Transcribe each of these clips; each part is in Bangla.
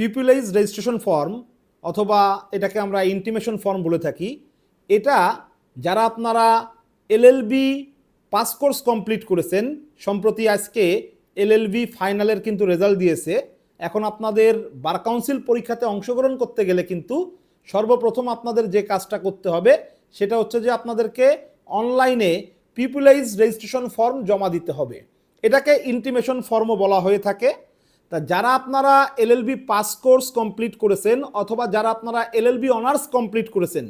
পিপুলাইজ রেজিস্ট্রেশন ফর্ম অথবা এটাকে আমরা ইন্টিমেশন ফর্ম বলে থাকি, এটা যারা আপনারা এলএলবি পাস কোর্স কমপ্লিট করেছেন, সম্প্রতি আজকে এলএলবি ফাইনালের কিন্তু রেজাল্ট দিয়েছে, এখন আপনাদের বার কাউন্সিল পরীক্ষাতে অংশগ্রহণ করতে গেলে কিন্তু সর্বপ্রথম আপনাদের যে কাজটা করতে হবে, সেটা হচ্ছে যে আপনাদেরকে অনলাইনে পিপুলাইজ রেজিস্ট্রেশন ফর্ম জমা দিতে হবে। এটাকে ইন্টিমেশন ফর্মও বলা হয়ে থাকে। তা যারা আপনারা এলএলবি পাস কোর্স কমপ্লিট করেছেন অথবা যারা আপনারা এলএলবি অনার্স কমপ্লিট করেছেন,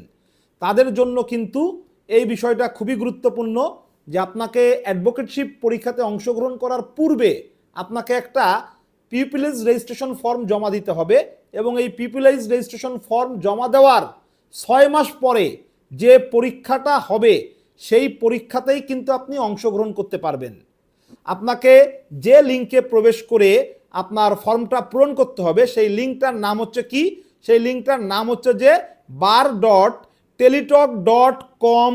তাদের জন্য কিন্তু এই বিষয়টা খুবই গুরুত্বপূর্ণ যে আপনাকে অ্যাডভোকেটশিপ পরীক্ষাতে অংশগ্রহণ করার পূর্বে আপনাকে একটা পিপুলাইজ রেজিস্ট্রেশন ফর্ম জমা দিতে হবে এবং এই পিপুলাইজ রেজিস্ট্রেশন ফর্ম জমা দেওয়ার ছয় মাস পরে যে পরীক্ষাটা হবে, সেই পরীক্ষাতেই কিন্তু আপনি অংশগ্রহণ করতে পারবেন। আপনাকে যে লিঙ্কে প্রবেশ করে আপনার ফর্মটা পূরণ করতে হবে। সেই লিঙ্কটার নাম হচ্ছে কি? সেই লিঙ্কটার নাম হচ্ছে যে bar dot Teletalk dot com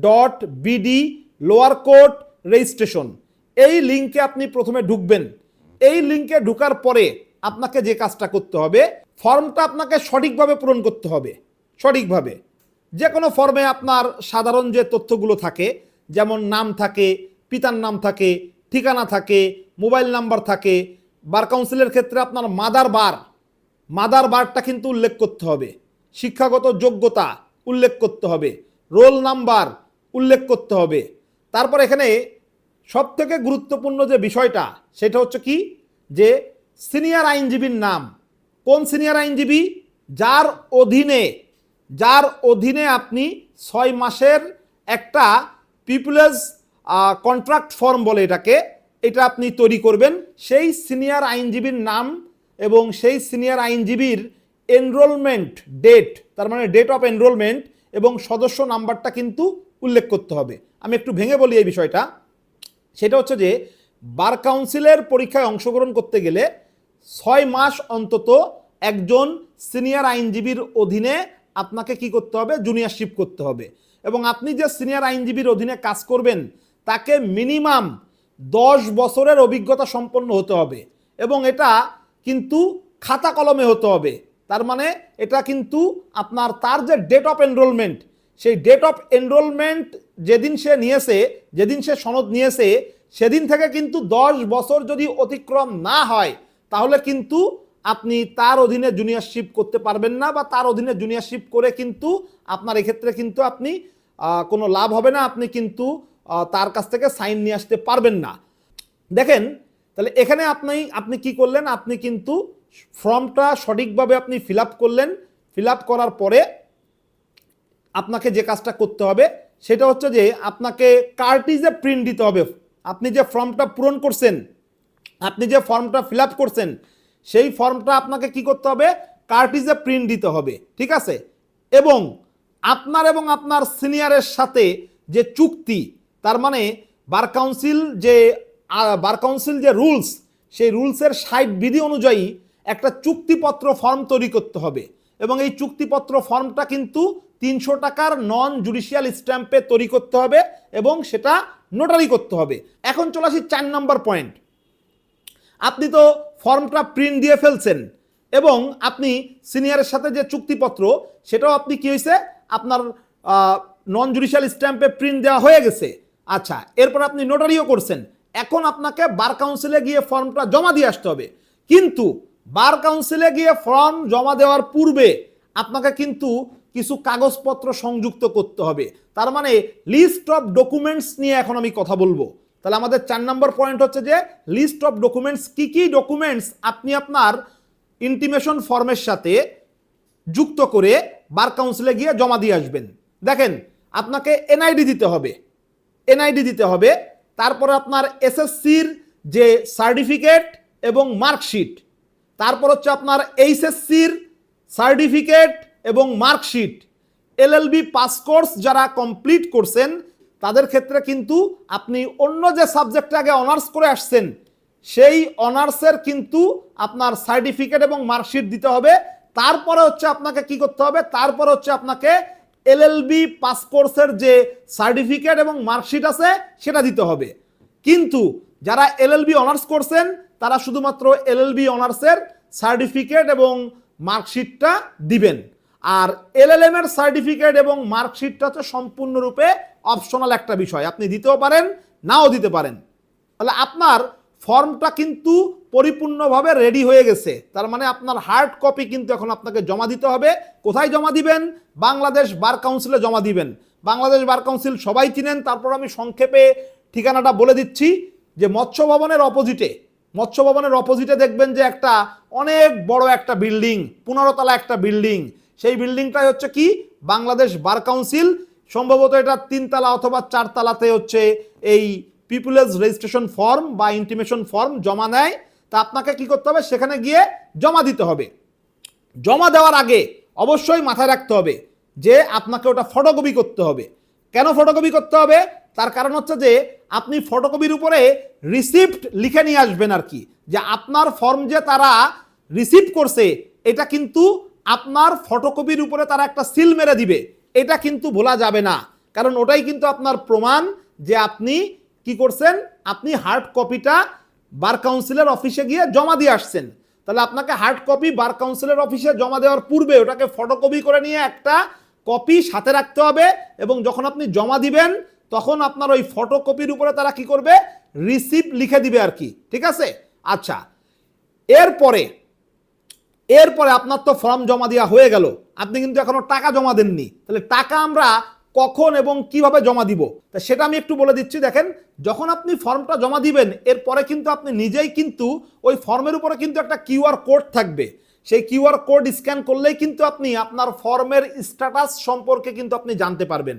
dot BD lower court registration এই লিঙ্কে আপনি প্রথমে ঢুকবেন। এই লিঙ্কে ঢুকার পরে আপনাকে যে কাজটা করতে হবে, ফর্মটা আপনাকে সঠিকভাবে পূরণ করতে হবে। সঠিকভাবে। যে কোনো ফর্মে আপনার সাধারণ যে তথ্যগুলো থাকে, যেমন নাম থাকে, পিতার নাম থাকে, ঠিকানা থাকে, মোবাইল নাম্বার থাকে বার কাউন্সিলের ক্ষেত্রে আপনার মাদার বার, মাদার বারটা কিন্তু উল্লেখ করতে হবে। শিক্ষাগত যোগ্যতা উল্লেখ করতে হবে। রোল নাম্বার উল্লেখ করতে হবে। তারপর এখানে সব থেকে গুরুত্বপূর্ণ যে বিষয়টা, সেটা হচ্ছে কি? যে সিনিয়র আইনজীবীর নাম। কোন সিনিয়র আইনজীবী? যার অধীনে যার অধীনে আপনি ছয় মাসের একটা পিপুলাস কন্ট্রাক্ট ফর্ম বলে এটাকে এটা আপনি তৈরি করবেন। সেই সিনিয়র আইনজীবীর নাম এবং সেই সিনিয়র আইনজীবীর এনরোলমেন্ট ডেট তার মানে ডেট অফ এনরোলমেন্ট এবং সদস্য নাম্বারটা কিন্তু উল্লেখ করতে হবে। আমি একটু ভেঙে বলি এই বিষয়টা। সেটা হচ্ছে যে, বার কাউন্সিলের পরীক্ষায় অংশগ্রহণ করতে গেলে ছয় মাস অন্তত একজন সিনিয়র আইনজীবীর অধীনে আপনাকে কি করতে হবে? জুনিয়রশিপ করতে হবে। এবং আপনি যে সিনিয়র আইনজীবীর অধীনে কাজ করবেন, তাকে মিনিমাম দশ বছরের অভিজ্ঞতা সম্পন্ন হতে হবে এবং এটা কিন্তু খাতা কলমে হতে হবে। তার মানে এটা কিন্তু আপনার তার যে ডেট অফ এনরোলমেন্ট সেই ডেট অফ এনরোলমেন্ট যেদিন সে নিয়েছে, যেদিন সে সনদ নিয়েছে, সেদিন থেকে কিন্তু দশ বছর যদি অতিক্রম না হয়, তাহলে কিন্তু আপনি তার অধীনে জুনিয়রশিপ করতে পারবেন না বা তার অধীনে জুনিয়রশিপ করে কিন্তু আপনার এক্ষেত্রে কিন্তু আপনি কোনো লাভ হবে না। আপনি কিন্তু তার কাছ থেকে সাইন নিয়ে আসতে পারবেন না। দেখেন, তাহলে এখানে আপনি আপনি কি করলেন? আপনি কিন্তু ফর্মটা সঠিকভাবে আপনি ফিল করলেন। ফিল করার পরে আপনাকে যে কাজটা করতে হবে, সেটা হচ্ছে যে আপনাকে কার্টিজে প্রিন্ট দিতে হবে। আপনি যে ফর্মটা পূরণ করছেন, আপনি যে ফর্মটা ফিল করছেন, সেই ফর্মটা আপনাকে কি করতে হবে? কার্টিজে প্রিন্ট দিতে হবে, ঠিক আছে? এবং আপনার এবং আপনার সিনিয়রের সাথে যে চুক্তি তার মানে বার কাউন্সিল যে বার কাউন্সিল যে রুলস, সেই রুলসের সাইড বিধি অনুযায়ী একটা চুক্তিপত্র ফর্ম তৈরি করতে হবে। এবং এই চুক্তিপত্র ফর্মটা কিন্তু তিনশো টাকার নন জুডিশিয়াল স্ট্যাম্পে তৈরি করতে হবে এবং সেটা নোটারি করতে হবে। এখন চলে আসি চার নম্বর পয়েন্ট। আপনি তো ফর্মটা প্রিন্ট দিয়ে ফেলছেন এবং আপনি সিনিয়রের সাথে যে চুক্তিপত্র, সেটাও আপনি কি হয়েছে আপনার নন জুডিশিয়াল স্ট্যাম্পে প্রিন্ট দেওয়া হয়ে গেছে। আচ্ছা এরপর আপনি নোটারিও করছেন। এখন আপনাকে বার কাউন্সিলে গিয়ে ফর্মটা জমা দিয়ে আসতে হবে। কিন্তু বার কাউন্সিলে গিয়ে ফর্ম জমা দেওয়ার পূর্বে আপনাকে কিন্তু কিছু কাগজপত্র সংযুক্ত করতে হবে। তার মানে লিস্ট অফ ডকুমেন্টস নিয়ে এখন আমি কথা বলব। তাহলে আমাদের চার নম্বর পয়েন্ট হচ্ছে যে লিস্ট অফ ডকুমেন্টস কি কি ডকুমেন্টস আপনি আপনার ইন্টিমেশন ফর্মের সাথে যুক্ত করে বার কাউন্সিলে গিয়ে জমা দিয়ে আসবেন। দেখেন, আপনাকে এনআইডি দিতে হবে। এনআইডি দিতে হবে। তারপরে আপনার এসএসসির যে সার্টিফিকেট এবং মার্কশিট তারপর হচ্ছে আপনার এইচএসসির সার্টিফিকেট এবং মার্কশিট এলএলবি পাস কোর্স যারা কমপ্লিট করছেন, তাদের ক্ষেত্রে কিন্তু আপনি অন্য যে সাবজেক্টে আগে অনার্স করে আসছেন, সেই অনার্সের কিন্তু আপনার সার্টিফিকেট এবং মার্কশিট দিতে হবে। তারপরে হচ্ছে আপনাকে কি করতে হবে? তারপরে হচ্ছে আপনাকে এলএলবি পাস কোর্সের যে সার্টিফিকেট এবং মার্কশিট আছে, সেটা দিতে হবে। কিন্তু যারা এলএলবি অনার্স করছেন, তারা শুধুমাত্র এলএলবি অনার্সের সার্টিফিকেট এবং মার্কশিটটা দিবেন। আর এলএলএম এর সার্টিফিকেট এবং মার্কশিটটা হচ্ছে সম্পূর্ণরূপে অপশনাল একটা বিষয়। আপনি দিতেও পারেন, নাও দিতে পারেন। তাহলে আপনার ফর্মটা কিন্তু পরিপূর্ণভাবে রেডি হয়ে গেছে। তার মানে আপনার হার্ড কপি কিন্তু এখন আপনাকে জমা দিতে হবে। কোথায় জমা দিবেন? বাংলাদেশ বার কাউন্সিলে জমা দিবেন। বাংলাদেশ বার কাউন্সিল সবাই চিনেন, তারপর আমি সংক্ষেপে ঠিকানাটা বলে দিচ্ছি যে মৎস্য ভবনের অপোজিটে মৎস্য ভবনের অপোজিটে দেখবেন যে একটা অনেক বড় একটা বিল্ডিং পনেরোতলা একটা বিল্ডিং সেই বিল্ডিংটাই হচ্ছে কি? বাংলাদেশ বার কাউন্সিল সম্ভবত এটা তিনতলা অথবা চারতলাতে হচ্ছে এই পিপুলস রেজিস্ট্রেশন ফর্ম বা ইন্টিমেশন ফর্ম জমা নেয়, তা আপনাকে কি করতে হবে? সেখানে গিয়ে জমা দিতে হবে। জমা দেওয়ার আগে অবশ্যই মাথায় রাখতে হবে যে আপনাকে ওটা ফটোকপি করতে হবে। কেন ফটোকপি করতে হবে? তার কারণ হচ্ছে যে আপনি ফটোকপির উপরে রিসিপ্ট লিখে নিয়ে আসবেন আর কি, যে আপনার ফর্ম যে তারা রিসিভ করছে, এটা কিন্তু আপনার ফটোকপির উপরে তারা একটা সিল মেরে দিবে। এটা কিন্তু ভোলা যাবে না। কারণ ওটাই কিন্তু আপনার প্রমাণ যে আপনি কি করছেন? আপনি হার্ড কপিটা বার কাউন্সিলের অফিসে গিয়ে জমা দিয়ে আসছেন। তাহলে আপনাকে হার্ড কপি বার কাউন্সিলের অফিসে জমা দেওয়ার পূর্বে ওটাকে ফটোকপি করে নিয়ে একটা কপি সাথে রাখতে হবে এবং যখন আপনি জমা দিবেন, তখন আপনার ওই ফটোকপির উপরে তারা কি করবে? রিসিপ্ট লিখে দিবে আর কি। ঠিক আছে? আচ্ছা। এরপরে এরপরে আপনার তো ফর্ম জমা দেওয়া হয়ে গেল। আপনি কিন্তু এখনও টাকা জমা দেননি। তাহলে টাকা আমরা কখন এবং কীভাবে জমা দিব? তা সেটা আমি একটু বলে দিচ্ছি। দেখেন যখন আপনি ফর্মটা জমা দিবেন, এরপরে কিন্তু আপনি নিজেই কিন্তু ওই ফর্মের উপরে কিন্তু একটা কিউআর কোড থাকবে। সেই কিউআর কোড স্ক্যান করলেই কিন্তু আপনি আপনার ফর্মের স্ট্যাটাস সম্পর্কে কিন্তু আপনি জানতে পারবেন।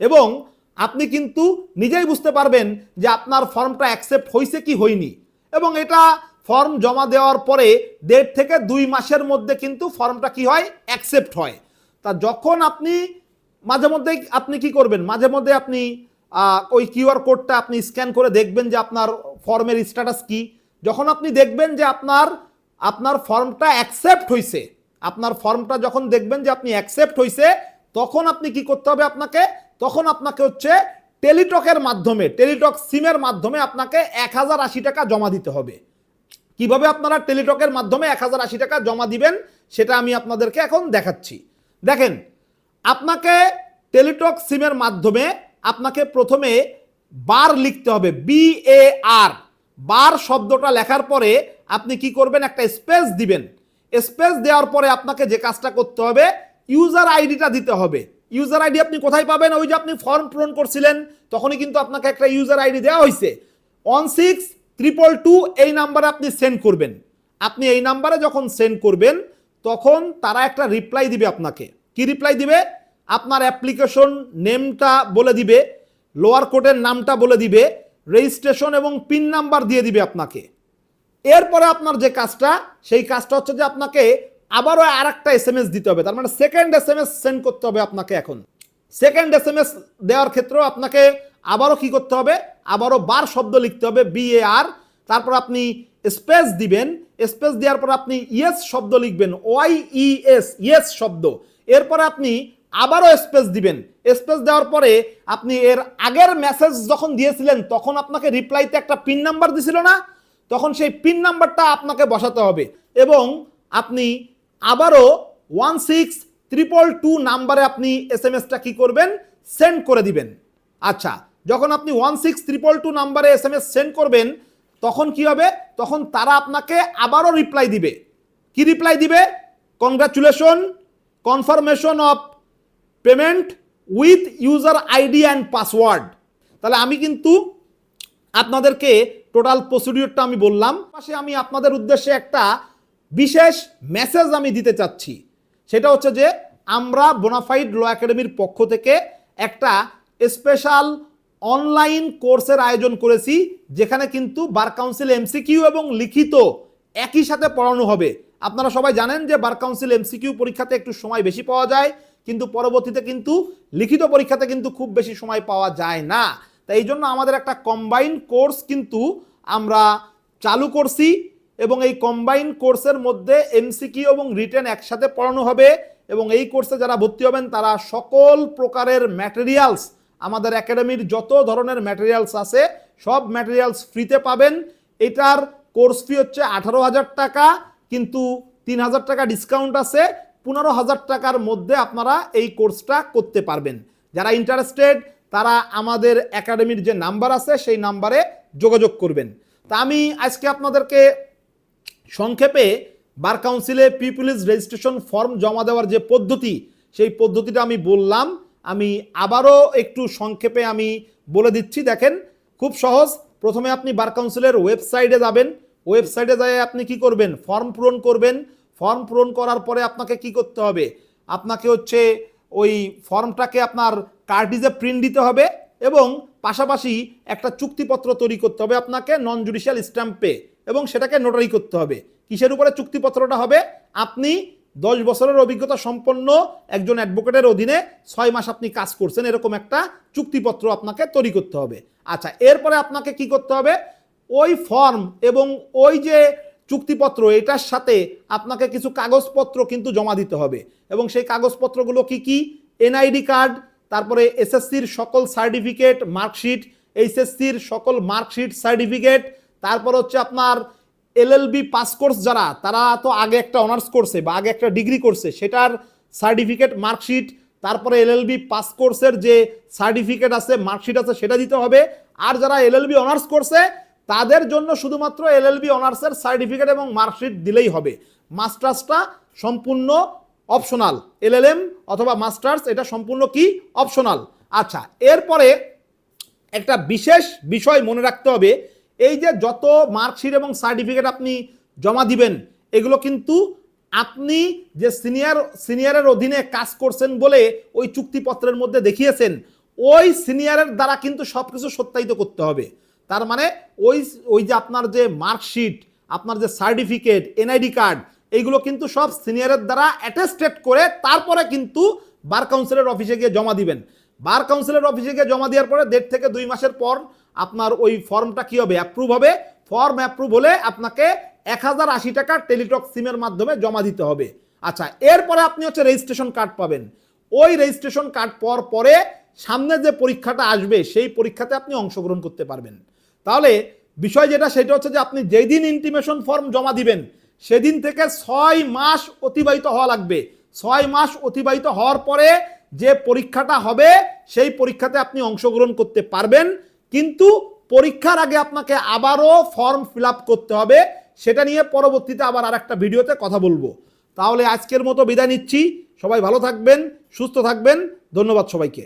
এবং আপনি কিন্তু নিজেই বুঝতে পারবেন যে আপনার ফর্মটা অ্যাকসেপ্ট হয়েছে কি হয়নি এবং এটা ফর্ম জমা দেওয়ার পরে দেড় থেকে দুই মাসের মধ্যে কিন্তু ফর্মটা কি হয়? অ্যাকসেপ্ট হয়। তা যখন আপনি মাঝে মধ্যেই আপনি কি করবেন? মাঝে মধ্যে আপনি ওই কিউআর কোডটা আপনি স্ক্যান করে দেখবেন যে আপনার ফর্মের স্ট্যাটাস কি। যখন আপনি দেখবেন যে আপনার আপনার ফর্মটা অ্যাকসেপ্ট হয়েছে আপনার ফর্মটা যখন দেখবেন যে আপনি অ্যাকসেপ্ট হয়েছে তখন আপনি কি করতে হবে আপনাকে? তখন আপনাকে হচ্ছে টেলিটকের মাধ্যমে, টেলিটক সিমের মাধ্যমে আপনাকে এক হাজার আশি টাকা জমা দিতে হবে। কীভাবে আপনারা টেলিটকের মাধ্যমে এক হাজার আশি টাকা জমা দিবেন, সেটা আমি আপনাদেরকে এখন দেখাচ্ছি। দেখেন, আপনাকে টেলিটক সিমের মাধ্যমে আপনাকে প্রথমে বার লিখতে হবে বি এ আর বার শব্দটা লেখার পরে আপনি কি করবেন, একটা স্পেস দিবেন। স্পেস দেওয়ার পরে আপনাকে যে কাজটা করতে হবে ইউজার আইডিটা দিতে হবে। ইউজার আইডি আপনি কোথায় পাবেন? ওই যে আপনি ফর্ম পূরণ করছিলেন, তখনই কিন্তু আপনাকে একটা ইউজার আইডি দেওয়া হয়েছে ওয়ান সিক্স ট্রিপল টু এই নাম্বারে আপনি সেন্ড করবেন। আপনি এই নাম্বারে যখন সেন্ড করবেন, তখন তারা একটা রিপ্লাই দিবে আপনাকে। কি রিপ্লাই দিবে? আপনার অ্যাপ্লিকেশন নেমটা বলে দিবে, লোয়ার কোর্টের নামটা বলে দিবে, রেজিস্ট্রেশন এবং পিন নাম্বার দিয়ে দিবে আপনাকে। এরপরে আপনার যে কাজটা, সেই কাজটা হচ্ছে যে আপনাকে আবারও আর একটা এস দিতে হবে। তার মানে সেকেন্ড এস সেন্ড করতে হবে আপনাকে এখন। সেকেন্ড এস এম এস দেওয়ার ক্ষেত্রেও আপনাকে আবারও কি করতে হবে? আবারও বার শব্দ লিখতে হবে বি এ আর তারপর আপনি স্পেস দিবেন স্পেস দেওয়ার পর আপনি ইয়েস শব্দ লিখবেন ওয়াই ই ইয়েস শব্দ। এরপরে আপনি আবারও স্পেস দিবেন। স্পেস দেওয়ার পরে আপনি এর আগের মেসেজ যখন দিয়েছিলেন, তখন আপনাকে রিপ্লাইতে একটা পিন নাম্বার দিছিল না? তখন সেই পিন নাম্বারটা আপনাকে বসাতে হবে এবং আপনি আবারও ওয়ান সিক্স ট্রিপল টু নাম্বারে আপনি এস এম এসটা কী করবেন? সেন্ড করে দিবেন। আচ্ছা যখন আপনি ওয়ান সিক্স ট্রিপল টু নাম্বারে এস এম এস সেন্ড করবেন, তখন কি হবে? তখন তারা আপনাকে আবারও রিপ্লাই দিবে। কি রিপ্লাই দিবে? Congratulation confirmation of payment with user ID and password. তাহলে আমি কিন্তু আপনাদেরকে টোটাল প্রসিডিওরটা আমি বললাম। পাশে আমি আপনাদের উদ্দেশ্যে একটা বিশেষ মেসেজ আমি দিতে চাচ্ছি। সেটা হচ্ছে যে, আমরা বোনাফাইড ল একাডেমির পক্ষ থেকে একটা স্পেশাল অনলাইন কোর্সের আয়োজন করেছি, যেখানে কিন্তু বার কাউন্সিল এমসিকিউ এবং লিখিত একই সাথে পড়ানো হবে। আপনারা সবাই জানেন যে বার কাউন্সিল এমসিকিউ পরীক্ষাতে একটু সময় বেশি পাওয়া যায় কিন্তু পরবর্তীতে কিন্তু লিখিত পরীক্ষাতে কিন্তু খুব বেশি সময় পাওয়া যায় না। তাই এই জন্য আমাদের একটা কম্বাইন কোর্স কিন্তু আমরা চালু করছি এবং এই কম্বাইন কোর্সের মধ্যে এমসিকিউ এবং রিটেন একসাথে পড়ানো হবে এবং এই কোর্সে যারা ভর্তি হবেন তারা সকল প্রকারের ম্যাটেরিয়ালস আমাদের একাডেমির যত ধরনের ম্যাটেরিয়ালস আছে, সব ম্যাটেরিয়ালস ফ্রিতে পাবেন। এটার কোর্স ফি হচ্ছে আঠারো হাজার টাকা, কিন্তু তিন হাজার টাকা ডিসকাউন্ট আছে। পনেরো হাজার টাকার মধ্যে আপনারা এই কোর্সটা করতে পারবেন। যারা ইন্টারেস্টেড তারা আমাদের একাডেমির যে নাম্বার আছে, সেই নাম্বারে যোগাযোগ করবেন। তা আমি আজকে আপনাদেরকে সংক্ষেপে বার কাউন্সিলে পিপুলিস রেজিস্ট্রেশন ফর্ম জমা দেওয়ার যে পদ্ধতি, সেই পদ্ধতিটা আমি বললাম। আমি আবারও একটু সংক্ষেপে আমি বলে দিচ্ছি, দেখেন, খুব সহজ। প্রথমে আপনি বার কাউন্সিলের ওয়েবসাইটে যাবেন। ওয়েবসাইটে যেয়ে আপনি কি করবেন? ফর্ম পূরণ করবেন। ফর্ম পূরণ করার পরে আপনাকে কি করতে হবে? আপনাকে হচ্ছে ওই ফর্মটাকে আপনার কার্ডিজে প্রিন্ট দিতে হবে এবং পাশাপাশি একটা চুক্তিপত্র তৈরি করতে হবে আপনাকে নন জুডিশিয়াল স্ট্যাম্পে এবং সেটাকে নোটারি করতে হবে। কিসের উপরে চুক্তিপত্রটা হবে? আপনি দশ বছরের অভিজ্ঞতা সম্পন্ন একজন অ্যাডভোকেটের অধীনে ছয় মাস আপনি কাজ করছেন, এরকম একটা চুক্তিপত্র আপনাকে তৈরি করতে হবে। আচ্ছা এরপরে আপনাকে কি করতে হবে? ওই ফর্ম এবং ওই যে চুক্তিপত্র, এটার সাথে আপনাকে কিছু কাগজপত্র কিন্তু জমা দিতে হবে। এবং সেই কাগজপত্রগুলো কি কি? এনআইডি কার্ড, তারপরে এসএসসির সকল সার্টিফিকেট, মার্কশিট, এইচএসসির সকল মার্কশিট সার্টিফিকেট, তারপর হচ্ছে আপনার এলএলবি পাস কোর্স যারা, তারা তো আগে একটা অনার্স করছে বা আগে একটা ডিগ্রি করছে, সেটার সার্টিফিকেট, মার্কশিট, তারপরে এলএলবি পাস কোর্সের যে সার্টিফিকেট আছে, মার্কশিট আছে, সেটা দিতে হবে। আর যারা এলএলবি অনার্স করছে তাদের জন্য শুধুমাত্র এলএলবি অনার্সের সার্টিফিকেট এবং মার্কশিট দিলেই হবে। মাস্টার্সটা সম্পূর্ণ অপশনাল। এলএলএম অথবা মাস্টার্স, এটা সম্পূর্ণ কি? অপশনাল। আচ্ছা এরপরে একটা বিশেষ বিষয় মনে রাখতে হবে। এই যে যত মার্কশিট এবং সার্টিফিকেট আপনি জমা দিবেন, এগুলো কিন্তু আপনি যে সিনিয়র, সিনিয়রের অধীনে কাজ করছেন বলে ওই চুক্তিপত্রের মধ্যে দেখিয়েছেন, ওই সিনিয়রের দ্বারা কিন্তু সব কিছু সত্যায়িত করতে হবে। তার মানে ওই ওই যে আপনার যে মার্কশিট, আপনার যে সার্টিফিকেট, এনআইডি কার্ড, এইগুলো কিন্তু সব সিনিয়রের দ্বারা অ্যাটেস্টেড করে তারপরে কিন্তু বার কাউন্সিলের অফিসে গিয়ে জমা দিবেন। বার কাউন্সিলের অফিসে গিয়ে জমা দেওয়ার পরে দেড় থেকে দুই মাসের পর আপনার ওই ফর্মটা কি হবে? অ্যাপ্রুভ হবে। ফর্ম অ্যাপ্রুভ হলে আপনাকে এক হাজার আশি টাকা টেলিটক সিমের মাধ্যমে জমা দিতে হবে। আচ্ছা এরপরে আপনি হচ্ছে রেজিস্ট্রেশন কার্ড পাবেন। ওই রেজিস্ট্রেশন কার্ড পর পরে সামনে যে পরীক্ষাটা আসবে, সেই পরীক্ষাতে আপনি অংশগ্রহণ করতে পারবেন। তাহলে বিষয় যেটা, সেটা হচ্ছে যে আপনি যেই দিন ইন্টিমেশন ফর্ম জমা দিবেন, সেদিন থেকে ছয় মাস অতিবাহিত হওয়া লাগবে। ছয় মাস অতিবাহিত হওয়ার পরে যে পরীক্ষাটা হবে, সেই পরীক্ষাতে আপনি অংশগ্রহণ করতে পারবেন। কিন্তু পরীক্ষার আগে আপনাকে আবারও ফর্ম ফিল করতে হবে। সেটা নিয়ে পরবর্তীতে আবার আরেকটা ভিডিওতে কথা বলব। তাহলে আজকের মতো বিদায় নিচ্ছি। সবাই ভালো থাকবেন, সুস্থ থাকবেন। ধন্যবাদ সবাইকে।